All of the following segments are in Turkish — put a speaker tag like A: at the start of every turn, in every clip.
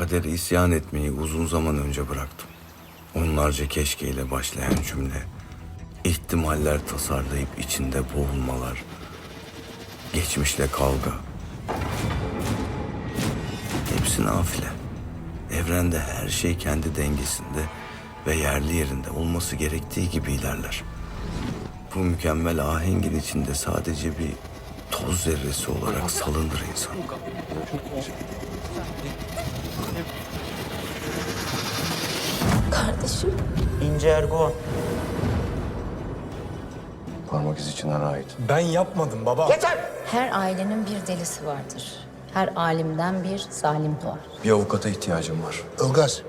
A: Kaderi isyan etmeyi uzun zaman önce bıraktım. Onlarca keşkeyle başlayan cümle, ihtimaller tasarlayıp içinde boğulmalar, geçmişle kavga. Hepsi nafile. Evrende her şey kendi dengesinde ve yerli yerinde olması gerektiği gibi ilerler. Bu mükemmel ahengin içinde sadece bir toz zerresi olarak salındır insan.
B: Kardeşim.
C: İnce Erguvan.
A: Parmak izi Çınar'a ait.
D: Ben yapmadım baba.
B: Her ailenin bir delisi vardır. Her alimden bir zalim doğar.
A: Bir avukata ihtiyacım var.
E: Ilgaz,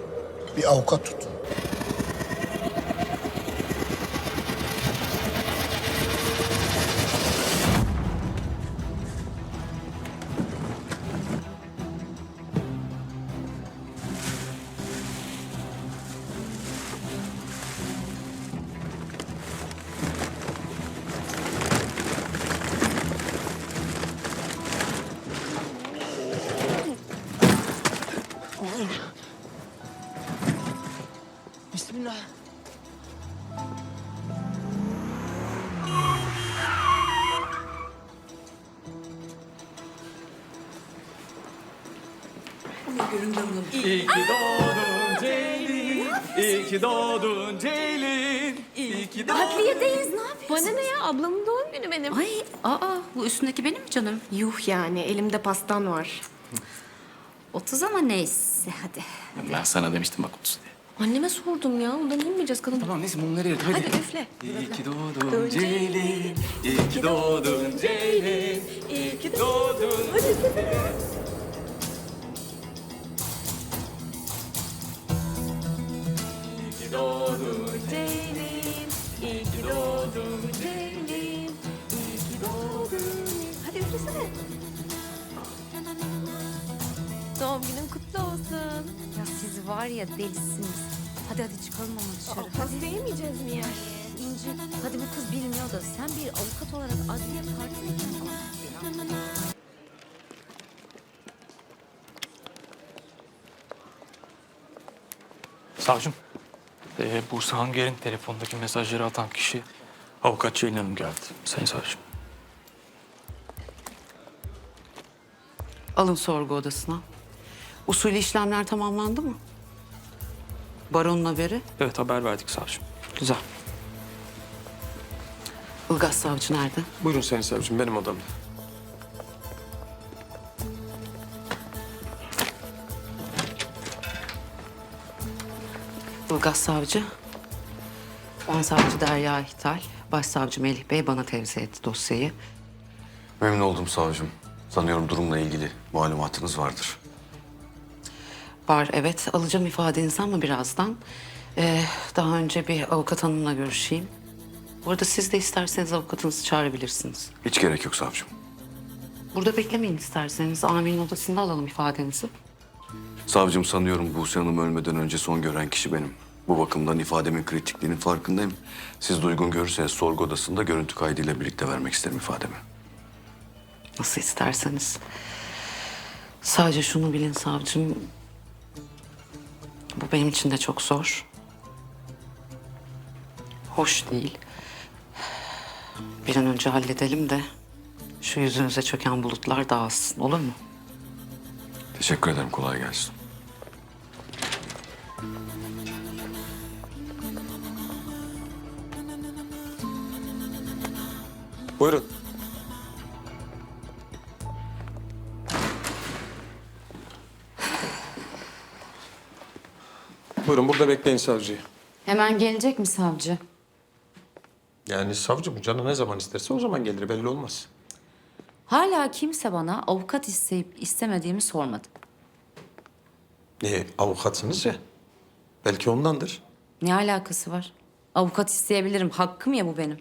E: bir avukat tut.
F: Ki doğdun Ceylin, iyi ki doğdun.
G: Adliyedeyiz ne yapıyorsun? Bana ne ya ablamın doğum günü benim.
H: Ay, aa bu üstündeki benim mi canım?
G: Yuh yani elimde pastan var.
H: 30 ama neyse hadi.
F: Ben sana demiştim bak otuz diye.
G: Anneme sordum ya ondan inmeyeceğiz kadın.
F: Tamam neyse bunları yedim hadi.
G: Hadi üfle.
F: İyi ki doğdun Ceylin, iyi ki doğdun Ceylin, iyi ki doğdun. İyi ki doğdun
G: Ceylin, iyi ki doğdun Ceylin, iyi ki doğdun. Hadi üflesene. Doğum günün kutlu olsun.
H: Ya siz var ya delisiniz. Hadi hadi çıkalım ama dışarı. Hadi.
G: Pasta yemeyeceğiz mi yani?
H: İnci, hadi bu kız bilmiyor da sen bir avukat olarak adliye parti mi
I: Savcım, ee, Buse Hanger'in telefondaki mesajları atan kişi avukat Ceylin Hanım geldi. Sayın savcım.
J: Alın sorgu odasına. Usulü işlemler tamamlandı mı? Baronun haberi.
I: Evet haber verdik savcım.
J: Güzel. Ilgaz savcı nerede?
D: Buyurun Sayın Savcım benim odamda.
J: Ilgaz savcı. Ben savcı Derya İhtal. Başsavcı Melih Bey bana tevzi etti dosyayı.
A: Memnun oldum savcım. Sanıyorum durumla ilgili malumatınız vardır.
J: Var evet. Alacağım ifadenizi ama birazdan. Ee, daha önce bir avukat hanımla görüşeyim. Bu arada siz de isterseniz avukatınızı çağırabilirsiniz.
A: Hiç gerek yok savcım.
J: Burada beklemeyin isterseniz. Amirin odasında alalım ifadenizi.
A: Savcım sanıyorum Buse Hanım ölmeden önce son gören kişi benim. Bu bakımdan ifademin kritikliğinin farkındayım. Siz de uygun görürseniz sorgu odasında görüntü kaydıyla birlikte vermek isterim ifademi.
J: Nasıl isterseniz. Sadece şunu bilin savcım. Bu benim için de çok zor. Hoş değil. Bir an önce halledelim de şu yüzünüze çöken bulutlar dağılsın. Olur mu?
A: Teşekkür ederim. Kolay gelsin.
D: Buyurun. Buyurun burada bekleyin savcıyı.
H: Hemen gelecek mi savcı?
D: Yani savcı bu canı ne zaman isterse o zaman gelir belli olmaz.
H: Hala kimse bana avukat isteyip istemediğimi sormadı.
D: Niye avukatsınız ya. Belki ondandır.
H: Ne alakası var? Avukat isteyebilirim. Hakkım ya bu benim.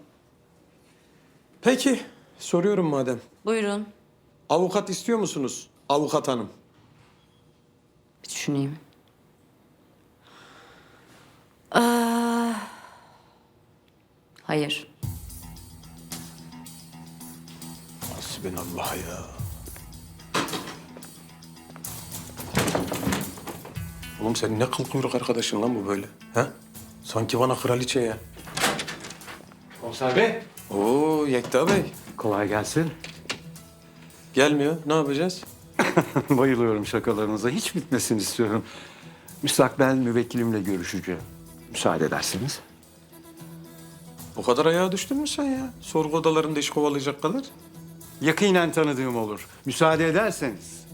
D: Peki soruyorum madem.
H: Buyurun.
D: Avukat istiyor musunuz avukat hanım?
H: Bir düşüneyim. Aa, hayır.
D: Hasbinallah ya. Oğlum senin ne kıl kuyruk arkadaşın lan bu böyle? Ha? Sanki bana kraliçe ya.
K: Komiser Bey.
D: Oo Yekta Bey.
K: Kolay gelsin.
D: Gelmiyor. Ne yapacağız?
K: Bayılıyorum şakalarınıza. Hiç bitmesin istiyorum. Müstakbel müvekkilimle görüşeceğim. Müsaade ederseniz.
D: Bu kadar ayağa düştün mü sen ya? Sorgu odalarında iş kovalayacak kadar.
K: Yakinen tanıdığım olur. Müsaade ederseniz.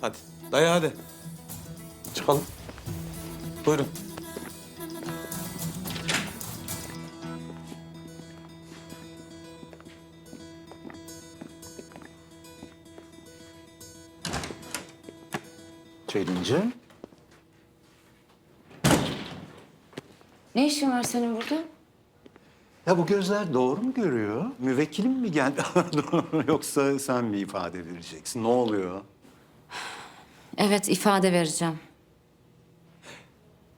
D: Hadi. Daya hadi. Çıkalım. Buyurun.
K: Çelince.
H: Ne işin var senin burada?
K: Ya bu gözler doğru mu görüyor? Müvekkilim mi geldi? Yoksa sen mi ifade vereceksin? Ne oluyor?
H: Evet ifade vereceğim.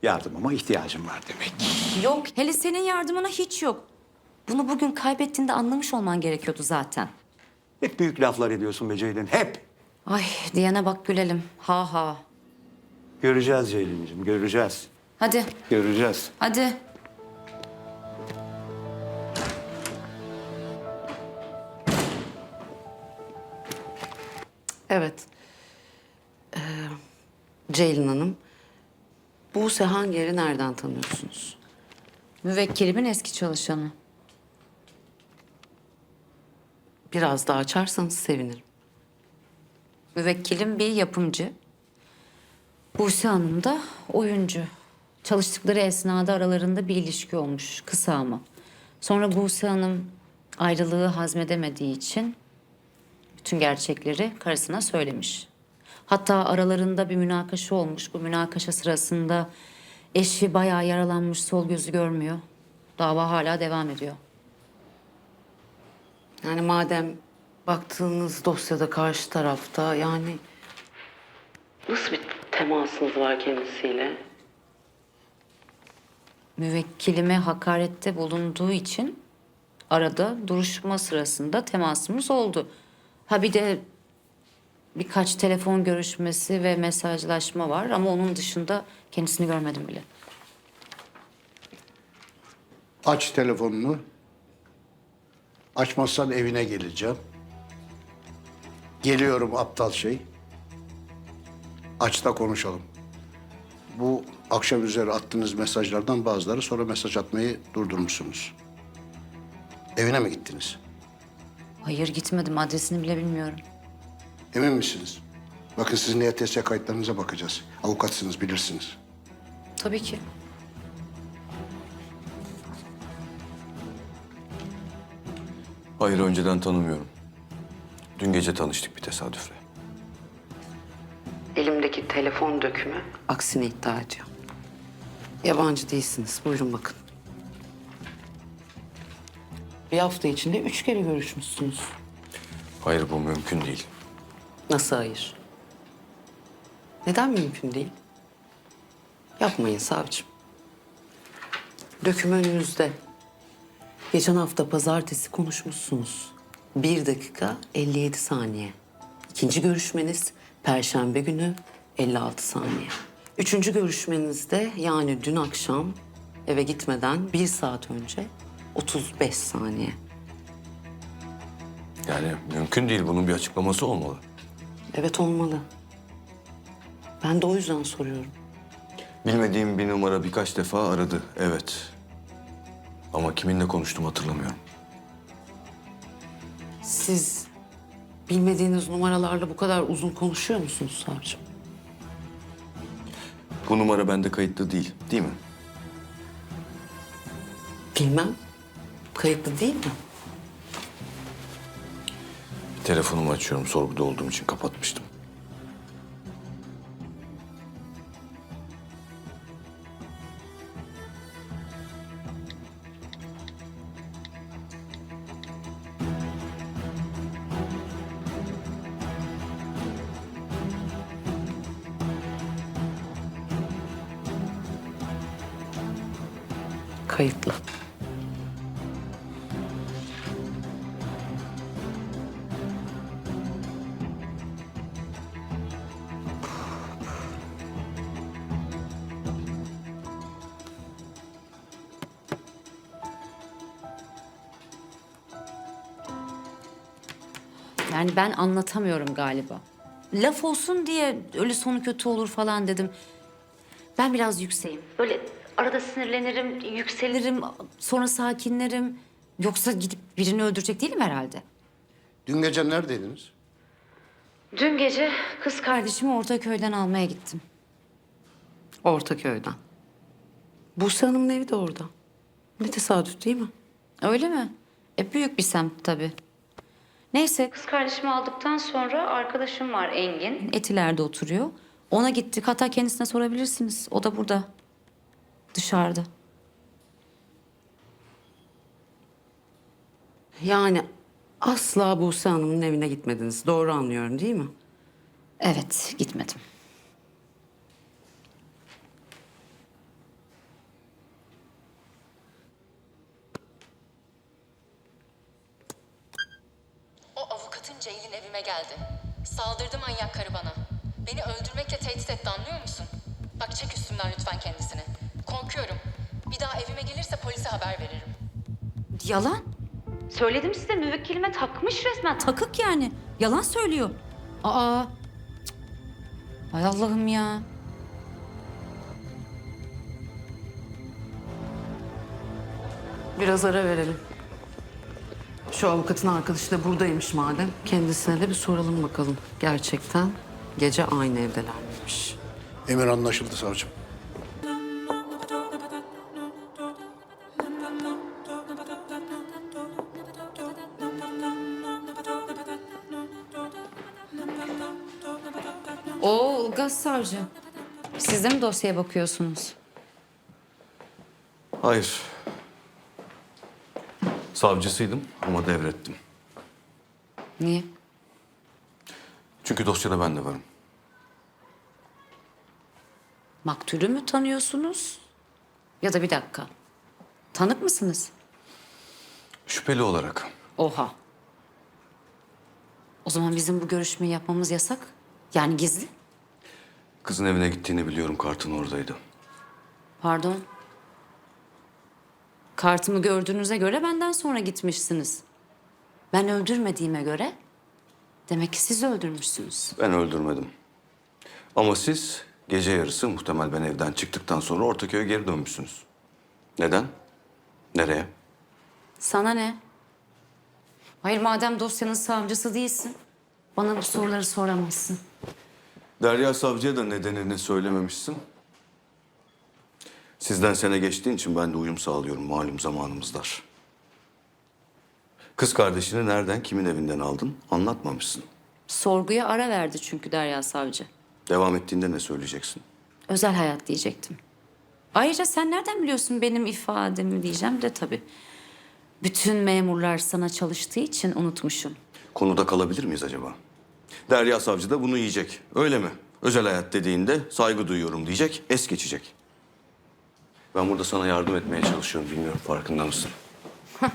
K: Yardımıma ihtiyacım var demek.
L: Yok. Hele senin yardımına hiç yok. Bunu bugün kaybettiğinde anlamış olman gerekiyordu zaten.
K: Hep büyük laflar ediyorsun be Ceylin. Hep.
H: Ay diyene bak gülelim. Ha ha.
K: Göreceğiz Ceylin'ciğim, göreceğiz.
H: Hadi
K: Göreceğiz.
H: hadi.
J: Evet. Ee, Ceylin Hanım, Buse Hanger'i nereden tanıyorsunuz?
H: Müvekkilimin eski çalışanı.
J: Biraz daha açarsanız sevinirim.
H: Müvekkilim bir yapımcı. Buse Hanım da oyuncu. Çalıştıkları esnada aralarında bir ilişki olmuş. Kısa ama. Sonra Buse Hanım ayrılığı hazmedemediği için bütün gerçekleri karısına söylemiş. Hatta aralarında bir münakaşa olmuş. Bu münakaşa sırasında eşi bayağı yaralanmış, sol gözü görmüyor. Dava hala devam ediyor.
J: Yani madem baktığınız dosyada karşı tarafta yani nasıl bir temasınız var kendisiyle?
H: müvekkilime hakarette bulunduğu için arada duruşma sırasında temasımız oldu. Ha bir de birkaç telefon görüşmesi ve mesajlaşma var ama onun dışında kendisini görmedim bile.
E: Aç telefonunu. Açmazsan evine geleceğim. Geliyorum aptal şey. Aç da konuşalım. Bu akşam üzeri attığınız mesajlardan bazıları sonra mesaj atmayı durdurmuşsunuz. Evine mi gittiniz?
H: Hayır gitmedim adresini bile bilmiyorum.
E: Emin misiniz? Bakın sizin YTS kayıtlarınıza bakacağız. Avukatsınız bilirsiniz.
H: Tabii ki.
A: Hayır önceden tanımıyorum. Dün gece tanıştık bir tesadüfle.
J: Elimdeki telefon dökümü aksini iddia ediyor. Yabancı değilsiniz. Buyurun bakın. Bir hafta içinde üç kere görüşmüşsünüz.
A: Hayır bu mümkün değil.
J: Nasıl hayır? Neden mümkün değil? Yapmayın savcım. Döküm önünüzde. Geçen hafta pazartesi konuşmuşsunuz. Bir dakika 57 saniye. İkinci görüşmeniz perşembe günü 56 saniye. Üçüncü görüşmenizde yani dün akşam eve gitmeden bir saat önce 35 saniye.
A: Yani mümkün değil bunun bir açıklaması olmalı.
J: Evet olmalı. Ben de o yüzden soruyorum.
A: Bilmediğim bir numara birkaç defa aradı evet. Ama kiminle konuştum hatırlamıyorum.
J: Siz bilmediğiniz numaralarla bu kadar uzun konuşuyor musunuz savcım?
A: Bu numara bende kayıtlı değil değil mi?
J: Bilmem. Kayıtlı değil mi?
A: Telefonumu açıyorum sorguda olduğum için kapatmıştım.
H: Ben anlatamıyorum galiba. Laf olsun diye öyle sonu kötü olur falan dedim. Ben biraz yükseğim. Böyle arada sinirlenirim, yükselirim, sonra sakinlerim. Yoksa gidip birini öldürecek değilim herhalde.
E: Dün gece neredeydiniz?
H: Dün gece kız kardeşimi Ortaköy'den almaya gittim.
J: Ortaköy'den. Buse Hanım'ın evi de orada. Ne tesadüf değil mi?
H: Öyle mi? E büyük bir semt tabii. Neyse kız kardeşimi aldıktan sonra arkadaşım var Engin. Etiler'de oturuyor. Ona gittik. Hatta kendisine sorabilirsiniz. O da burada. Dışarıda.
J: Yani asla Buse Hanım'ın evine gitmediniz. Doğru anlıyorum değil mi?
H: Evet gitmedim.
M: O avukatın Ceylin evime geldi. Saldırdı manyak karı bana. Beni öldürmekle tehdit etti anlıyor musun? Bak çek üstümden lütfen kendisini. Korkuyorum. Bir daha evime gelirse polise haber veririm.
H: Yalan. Söyledim size müvekkilime takmış resmen. Takık yani. Yalan söylüyor. Aa. Cık. Hay Allah'ım ya.
J: Biraz ara verelim. Şu avukatın arkadaşı da buradaymış madem. Kendisine de bir soralım bakalım. Gerçekten gece aynı evdeler miymiş?
E: Emir anlaşıldı savcım.
H: Oo Ilgaz Savcı. Siz de mi dosyaya bakıyorsunuz?
A: Hayır. Savcısıydım ama devrettim.
H: Niye?
A: Çünkü dosyada ben de varım.
H: Maktulü mü tanıyorsunuz? Ya da bir dakika. Tanık mısınız?
A: Şüpheli olarak.
H: Oha. O zaman bizim bu görüşmeyi yapmamız yasak. Yani gizli.
A: Kızın evine gittiğini biliyorum. Kartın oradaydı.
H: Pardon. Kartımı gördüğünüze göre benden sonra gitmişsiniz. Ben öldürmediğime göre demek ki siz öldürmüşsünüz.
A: Ben öldürmedim. Ama siz gece yarısı muhtemel ben evden çıktıktan sonra Ortaköy'e geri dönmüşsünüz. Neden? Nereye?
H: Sana ne? Hayır madem dosyanın savcısı değilsin. Bana bu soruları soramazsın.
A: Derya Savcı'ya da nedenini söylememişsin. Sizden sene geçtiğin için ben de uyum sağlıyorum. Malum zamanımız dar. Kız kardeşini nereden, kimin evinden aldın anlatmamışsın.
H: Sorguya ara verdi çünkü Derya Savcı.
A: Devam ettiğinde ne söyleyeceksin?
H: Özel hayat diyecektim. Ayrıca sen nereden biliyorsun benim ifademi diyeceğim de tabii. Bütün memurlar sana çalıştığı için unutmuşum.
A: Konuda kalabilir miyiz acaba? Derya Savcı da bunu yiyecek. Öyle mi? Özel hayat dediğinde saygı duyuyorum diyecek, es geçecek. Ben burada sana yardım etmeye çalışıyorum. Bilmiyorum farkında mısın?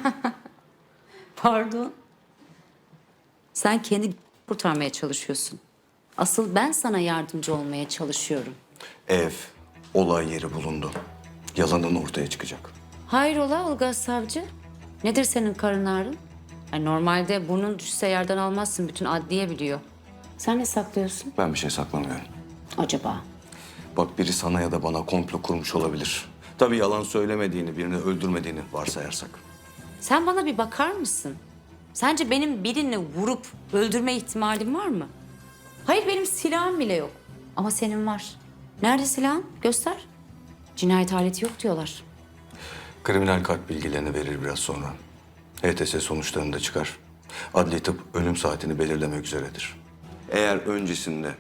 H: Pardon. Sen kendi kurtarmaya çalışıyorsun. Asıl ben sana yardımcı olmaya çalışıyorum.
A: Ev, olay yeri bulundu. Yalanın ortaya çıkacak.
H: Hayrola Ilgaz Savcı? Nedir senin karın ağrın? Yani normalde burnun düşse yerden almazsın. Bütün adliye biliyor. Sen ne saklıyorsun
A: Ben bir şey saklamıyorum.
H: acaba?
A: Bak biri sana ya da bana komplo kurmuş olabilir. Tabii yalan söylemediğini, birini öldürmediğini varsayarsak.
H: Sen bana bir bakar mısın? Sence benim birini vurup öldürme ihtimalim var mı? Hayır benim silahım bile yok. Ama senin var. Nerede silahın? Göster. Cinayet aleti yok diyorlar.
A: Kriminal kalp bilgilerini verir biraz sonra. HTS sonuçlarını da çıkar. Adli tıp ölüm saatini belirlemek üzeredir. Eğer öncesinde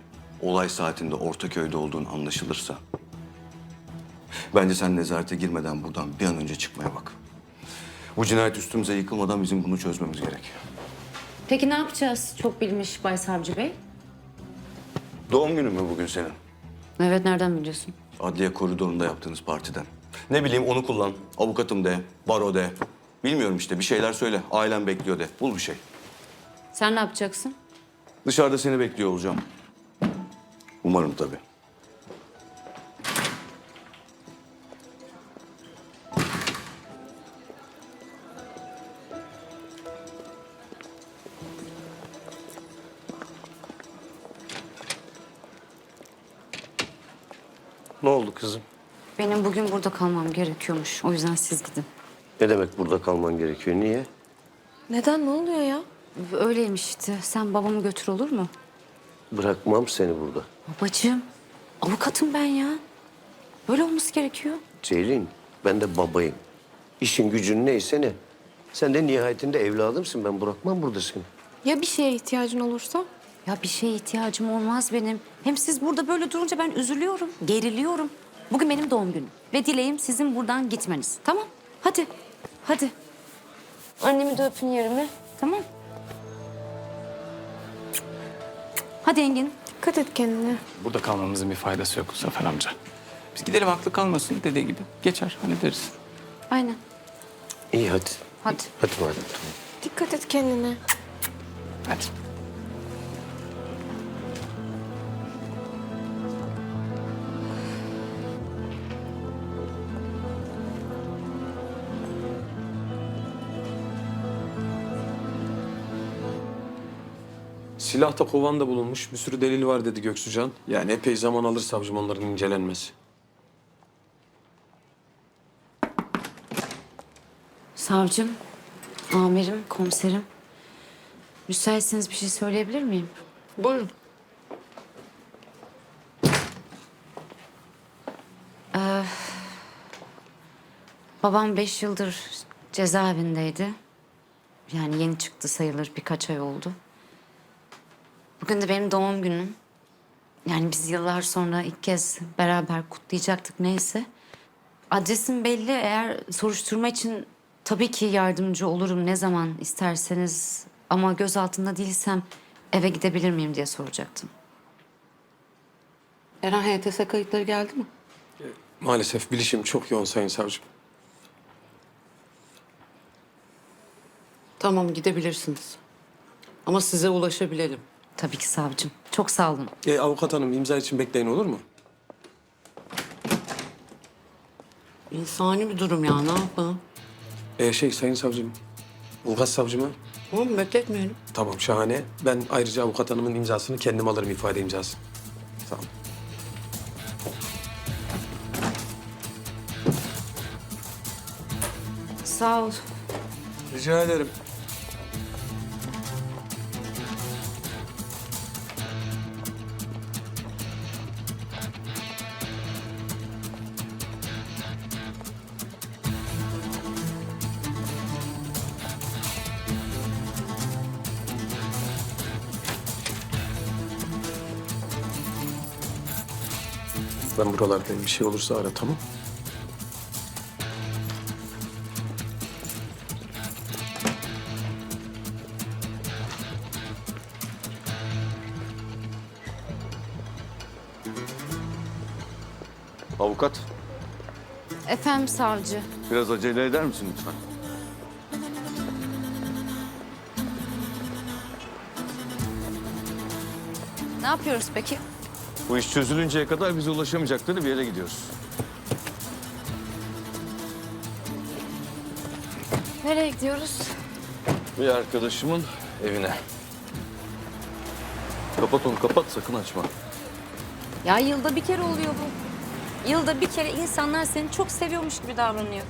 A: olay saatinde Ortaköy'de olduğun anlaşılırsa... Bence sen nezarete girmeden buradan bir an önce çıkmaya bak. Bu cinayet üstümüze yıkılmadan bizim bunu çözmemiz gerek.
H: Peki ne yapacağız çok bilmiş Bay Savcı Bey?
A: Doğum günün mü bugün senin?
H: Evet nereden biliyorsun?
A: Adliye koridorunda yaptığınız partiden. Ne bileyim onu kullan. Avukatım de, baro de. Bilmiyorum işte bir şeyler söyle. Ailem bekliyor de. Bul bir şey.
H: Sen ne yapacaksın?
A: Dışarıda seni bekliyor olacağım. Umarım tabii.
N: Kızım?
H: Benim bugün burada kalmam gerekiyormuş. O yüzden siz gidin.
N: Ne demek burada kalman gerekiyor? Niye?
G: Neden? Ne oluyor ya?
H: Öyleymiş işte. Sen babamı götür olur mu?
N: Bırakmam seni burada.
H: Babacığım, avukatım ben ya. Böyle olması gerekiyor.
N: Ceylin, ben de babayım. İşin gücün neyse ne. Sen de nihayetinde evladımsın. Ben bırakmam burada seni.
G: Ya bir şeye ihtiyacın olursa?
H: Ya bir şeye ihtiyacım olmaz benim. Hem siz burada böyle durunca ben üzülüyorum, geriliyorum. Bugün benim doğum günüm. Ve dileğim sizin buradan gitmeniz. Tamam? Hadi, hadi. Annemi de öpün yerime. Tamam. Hadi Engin.
G: Dikkat et kendine.
F: Burada kalmamızın bir faydası yok Zafer amca. Biz gidelim aklı kalmasın dediği gibi. Geçer hallederiz.
H: Aynen.
N: İyi hadi.
H: Hadi.
N: Hadi madem tamam.
G: Dikkat et kendine.
F: Hadi.
D: Silahta kovan da bulunmuş. Bir sürü delil var dedi Göksucan. Yani epey zaman alır savcım onların incelenmesi.
H: Savcım, amirim, komiserim. Müsaitseniz bir şey söyleyebilir miyim?
J: Buyurun.
H: Babam beş yıldır cezaevindeydi. Yani yeni çıktı sayılır birkaç ay oldu. Bugün de benim doğum günüm. Yani biz yıllar sonra ilk kez beraber kutlayacaktık neyse. Adresim belli. Eğer soruşturma için tabii ki yardımcı olurum ne zaman isterseniz. Ama göz altında değilsem eve gidebilir miyim diye soracaktım.
J: Eren HTS kayıtları geldi mi?
D: Maalesef bilişim çok yoğun sayın savcım.
J: Tamam gidebilirsiniz. Ama size ulaşabilelim.
H: Tabii ki savcım. Çok sağ olun.
D: E, avukat hanım imza için bekleyin olur mu?
J: İnsani bir durum ya ne yapalım?
D: E, şey sayın savcım. Ulgas savcıma.
J: Tamam bekletmeyelim.
D: Tamam şahane. Ben ayrıca avukat hanımın imzasını kendim alırım ifade imzası. Tamam.
H: Sağ ol.
D: Rica ederim. Ben buralardayım. Bir şey olursa ara tamam.
A: Avukat,
H: Efendim savcı.
A: biraz acele eder misin lütfen?
H: Ne yapıyoruz peki?
A: Bu iş çözülünceye kadar bize ulaşamayacakları bir yere gidiyoruz.
H: Nereye gidiyoruz?
A: Bir arkadaşımın evine. Kapat onu, kapat. Sakın açma.
H: Ya yılda bir kere oluyor bu. Yılda bir kere insanlar seni çok seviyormuş gibi davranıyor.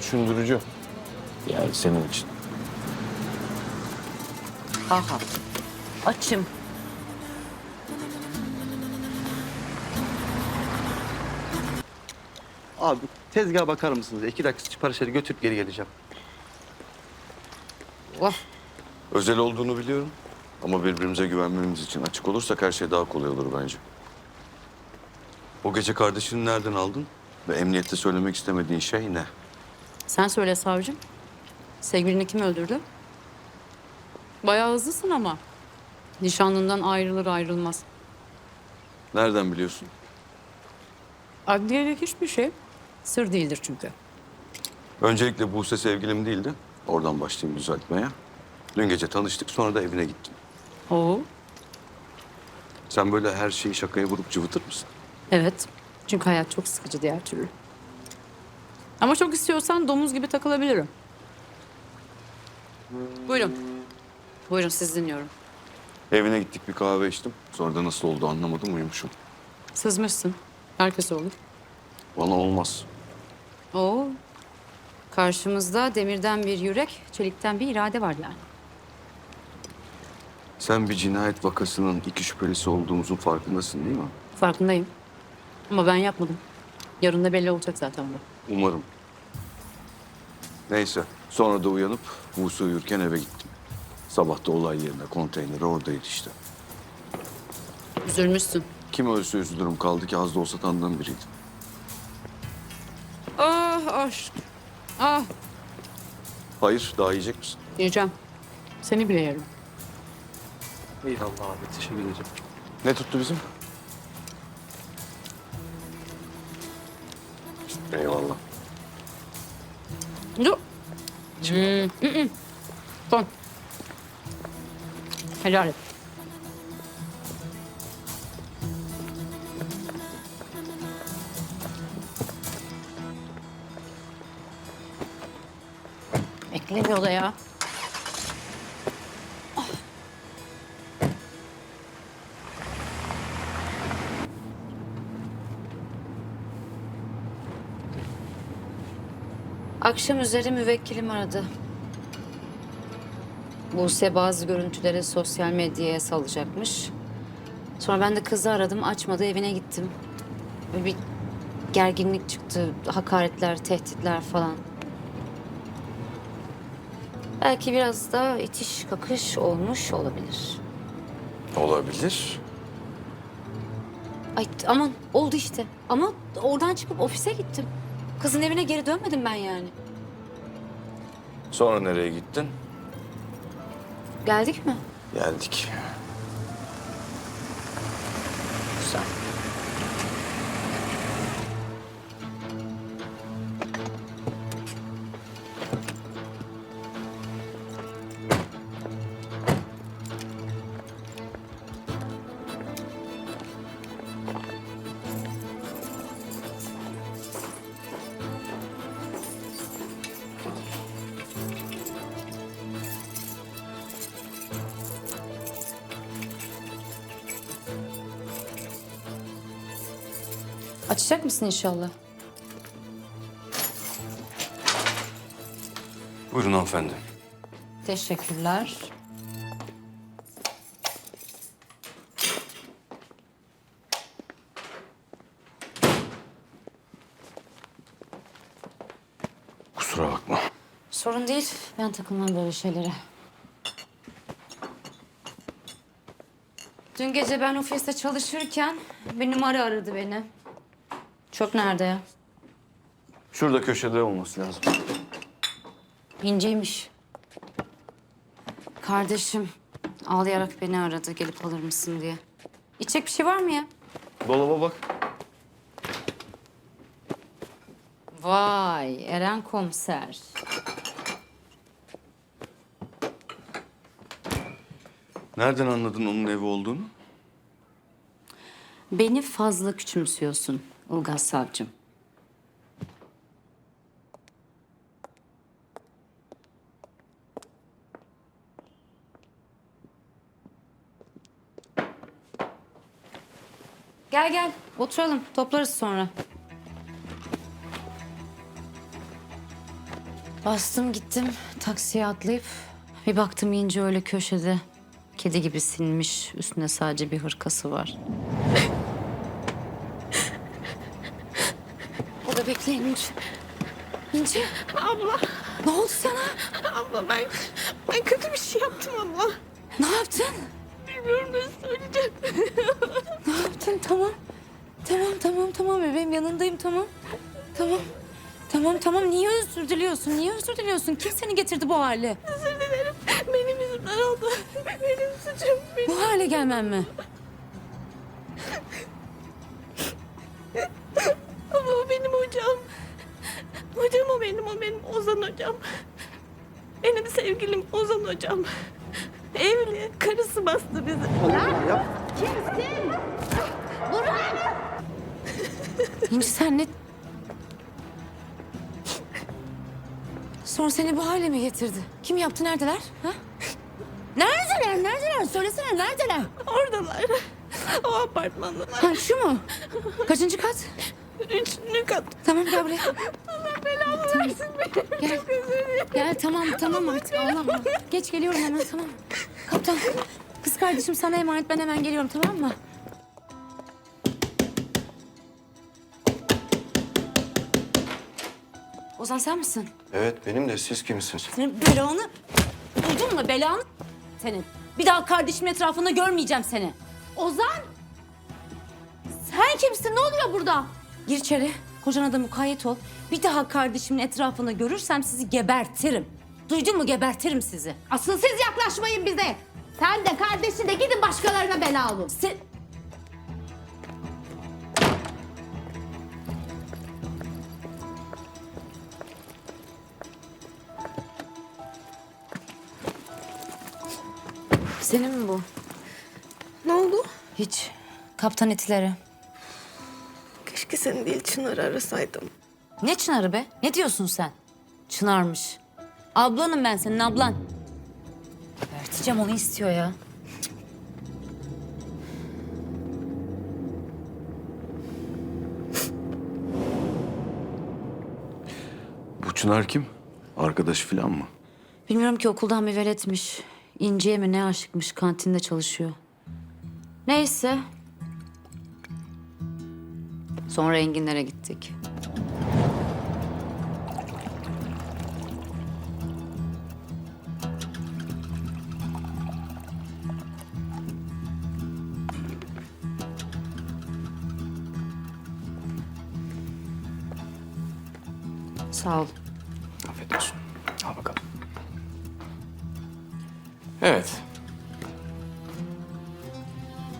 A: Düşündürücü. Yani senin için.
H: Aha. Açım.
O: Abi tezgaha bakar mısınız? İki dakika siparişleri götürüp geri geleceğim.
H: Oh.
A: Özel olduğunu biliyorum. Ama birbirimize güvenmemiz için açık olursak her şey daha kolay olur bence. O gece kardeşini nereden aldın? Ve emniyette söylemek istemediğin şey ne?
G: Sen söyle savcım. Sevgilini kim öldürdü? Bayağı hızlısın ama. Nişanlından ayrılır ayrılmaz.
A: Nereden biliyorsun?
G: Adliyede hiçbir şey sır değildir çünkü.
A: Öncelikle Buse sevgilim değildi. Oradan başlayayım düzeltmeye. Dün gece tanıştık sonra da evine gittim.
G: Oo.
A: Sen böyle her şeyi şakaya vurup cıvıtır mısın?
G: Evet. Çünkü hayat çok sıkıcı diğer türlü. Ama çok istiyorsan domuz gibi takılabilirim. Buyurun. Buyurun siz dinliyorum.
A: Evine gittik bir kahve içtim. Sonra da nasıl oldu anlamadım uyumuşum.
G: Sızmışsın.
P: Herkes olur.
A: Bana olmaz.
H: Oo. Karşımızda demirden bir yürek, çelikten bir irade var yani.
A: Sen bir cinayet vakasının iki şüphelisi olduğumuzun farkındasın değil mi?
P: Farkındayım. Ama ben yapmadım. Yarın da belli olacak zaten bu.
A: Umarım. Neyse. Sonra da uyanıp Buse uyurken eve gittim. Sabah da olay yerine konteyneri oradaydı işte.
P: Üzülmüşsün.
A: Kim ölse üzülürüm kaldı ki az da olsa tanıdığım biriydi.
P: Aşk. Ah.
A: Hayır daha yiyecek misin?
P: Yiyeceğim. Seni bile yerim.
Q: Eyvallah abi teşekkür ederim.
A: Ne tuttu bizim? Eyvallah.
P: Dur. Hmm. hı hı. Son. Helal et. Beklemiyor da ya.
H: Akşam üzeri müvekkilim aradı. Buse bazı görüntüleri sosyal medyaya salacakmış. Sonra ben de kızı aradım, açmadı, evine gittim. Bir gerginlik çıktı, hakaretler, tehditler falan. Belki biraz da itiş kakış olmuş olabilir.
A: Olabilir.
H: Ay aman oldu işte. Ama oradan çıkıp ofise gittim. Kızın evine geri dönmedim ben yani.
A: Sonra nereye gittin?
H: Geldik mi?
A: Geldik.
H: Açacak mısın inşallah?
A: Buyurun hanımefendi.
H: Teşekkürler.
A: Kusura bakma.
H: Sorun değil. Ben takılmam böyle şeylere. Dün gece ben ofiste çalışırken bir numara aradı beni. Çok nerede ya?
A: Şurada köşede olması lazım.
H: İnceymiş. Kardeşim ağlayarak beni aradı gelip alır mısın diye. İçecek bir şey var mı ya?
A: Dolaba bak.
H: Vay Eren komiser.
A: Nereden anladın onun evi olduğunu?
H: Beni fazla küçümsüyorsun Ilgaz Savcım. Gel gel oturalım toplarız sonra. Bastım gittim taksiye atlayıp bir baktım İnce öyle köşede kedi gibi sinmiş üstüne sadece bir hırkası var. İnci. İnci.
G: Abla.
H: Ne oldu sana?
G: Abla ben, ben kötü bir şey yaptım abla.
H: Ne yaptın?
G: Bilmiyorum nasıl söyleyeceğim.
H: Ne yaptın? Tamam. Tamam tamam tamam bebeğim yanındayım tamam. Tamam. Tamam tamam niye özür diliyorsun? Niye özür diliyorsun? Kim seni getirdi bu hale?
G: Özür dilerim. Benim yüzümden oldu. Benim suçum. Benim.
H: Bu hale gelmem mi?
G: O benim hocam. Hocam o benim, o benim Ozan hocam. Benim sevgilim Ozan hocam. Evli, karısı bastı bizi.
H: Kimsin? Burhan! İnci sen ne... Sonra seni bu hale mi getirdi? Kim yaptı? Neredeler? Ha? Neredeler? Neredeler? Söylesene neredeler?
G: Oradalar. O apartmanda.
H: Ha şu mu? Kaçıncı kat?
G: Üçüncü kat.
H: Tamam gel buraya.
G: Allah belanı versin beni.
H: Gel.
G: Çok dilerim.
H: Gel tamam tamam artık ağlama. Geç geliyorum hemen tamam. Kaptan kız kardeşim sana emanet ben hemen geliyorum tamam mı? Ozan sen misin?
R: Evet benim de siz kimsiniz?
H: Senin belanı... Duydun mu belanı? Senin. Bir daha kardeşimin etrafında görmeyeceğim seni. Ozan! Sen kimsin? Ne oluyor burada? Gir içeri. Kocana da mukayyet ol. Bir daha kardeşimin etrafında görürsem sizi gebertirim. Duydun mu gebertirim sizi.
G: Asıl siz yaklaşmayın bize. Sen de kardeşin de gidin başkalarına bela olun.
H: Sen... Senin mi bu?
G: Ne oldu?
H: Hiç. Kaptan etileri.
G: Keşke seni değil Çınar'ı arasaydım.
H: Ne Çınar'ı be? Ne diyorsun sen? Çınar'mış. Ablanım ben senin ablan. Geberteceğim onu istiyor ya.
R: Bu Çınar kim? Arkadaşı falan mı?
H: Bilmiyorum ki okuldan bir veletmiş. İnci'ye mi ne aşıkmış kantinde çalışıyor. Neyse. Sonra Enginlere gittik. Sağ ol.
F: Afiyet olsun. Al bakalım. Evet.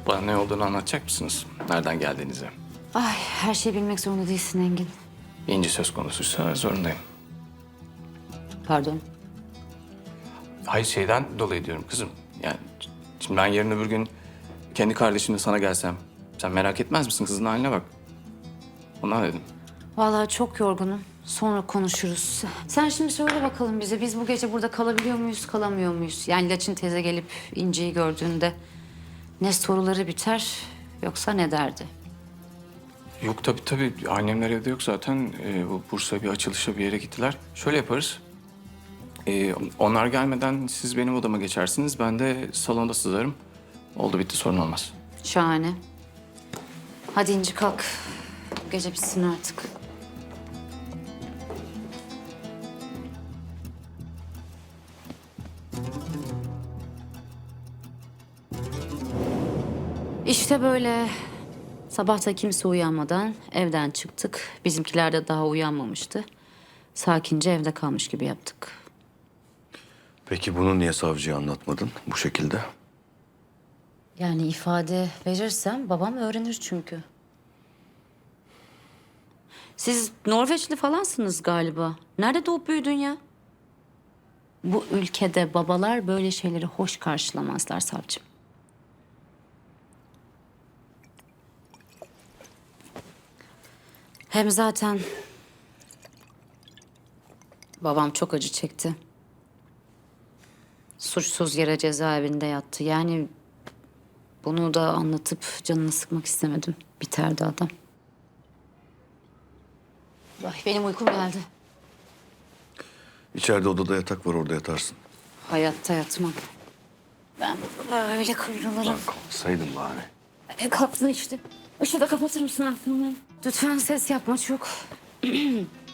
F: Bana ne olduğunu anlatacak mısınız? Nereden geldiğinizi?
H: Ay her şeyi bilmek zorunda değilsin Engin.
F: İnci söz konusuysa zorundayım.
H: Pardon.
F: Hayır şeyden dolayı diyorum kızım. Yani şimdi ben yarın öbür gün kendi kardeşimle sana gelsem... ...sen merak etmez misin? Kızın haline bak. Ondan dedim.
H: Vallahi çok yorgunum. Sonra konuşuruz. Sen şimdi söyle bakalım bize. Biz bu gece burada kalabiliyor muyuz, kalamıyor muyuz? Yani Laçin teyze gelip İnci'yi gördüğünde ne soruları biter yoksa ne derdi?
F: Yok tabii tabii. Annemler evde yok zaten. Ee, bu Bursa bir açılışa bir yere gittiler. Şöyle yaparız. Ee, onlar gelmeden siz benim odama geçersiniz. Ben de salonda sızarım. Oldu bitti sorun olmaz.
H: Şahane. Hadi İnci kalk. Bu gece bitsin artık. İşte böyle. Sabah da kimse uyanmadan evden çıktık. Bizimkiler de daha uyanmamıştı. Sakince evde kalmış gibi yaptık.
R: Peki bunu niye savcıya anlatmadın bu şekilde?
H: Yani ifade verirsem babam öğrenir çünkü. Siz Norveçli falansınız galiba. Nerede doğup büyüdün ya? Bu ülkede babalar böyle şeyleri hoş karşılamazlar savcım. Hem zaten babam çok acı çekti. Suçsuz yere cezaevinde yattı. Yani bunu da anlatıp canını sıkmak istemedim. Biterdi adam. Ay benim uykum geldi.
R: İçeride odada yatak var orada yatarsın.
H: Hayatta yatmam. Ben böyle kıvrılırım.
R: Kalksaydın bari.
H: E, kalktın işte. Işığı da kapatır mısın aklımı? Lütfen ses yapma çok.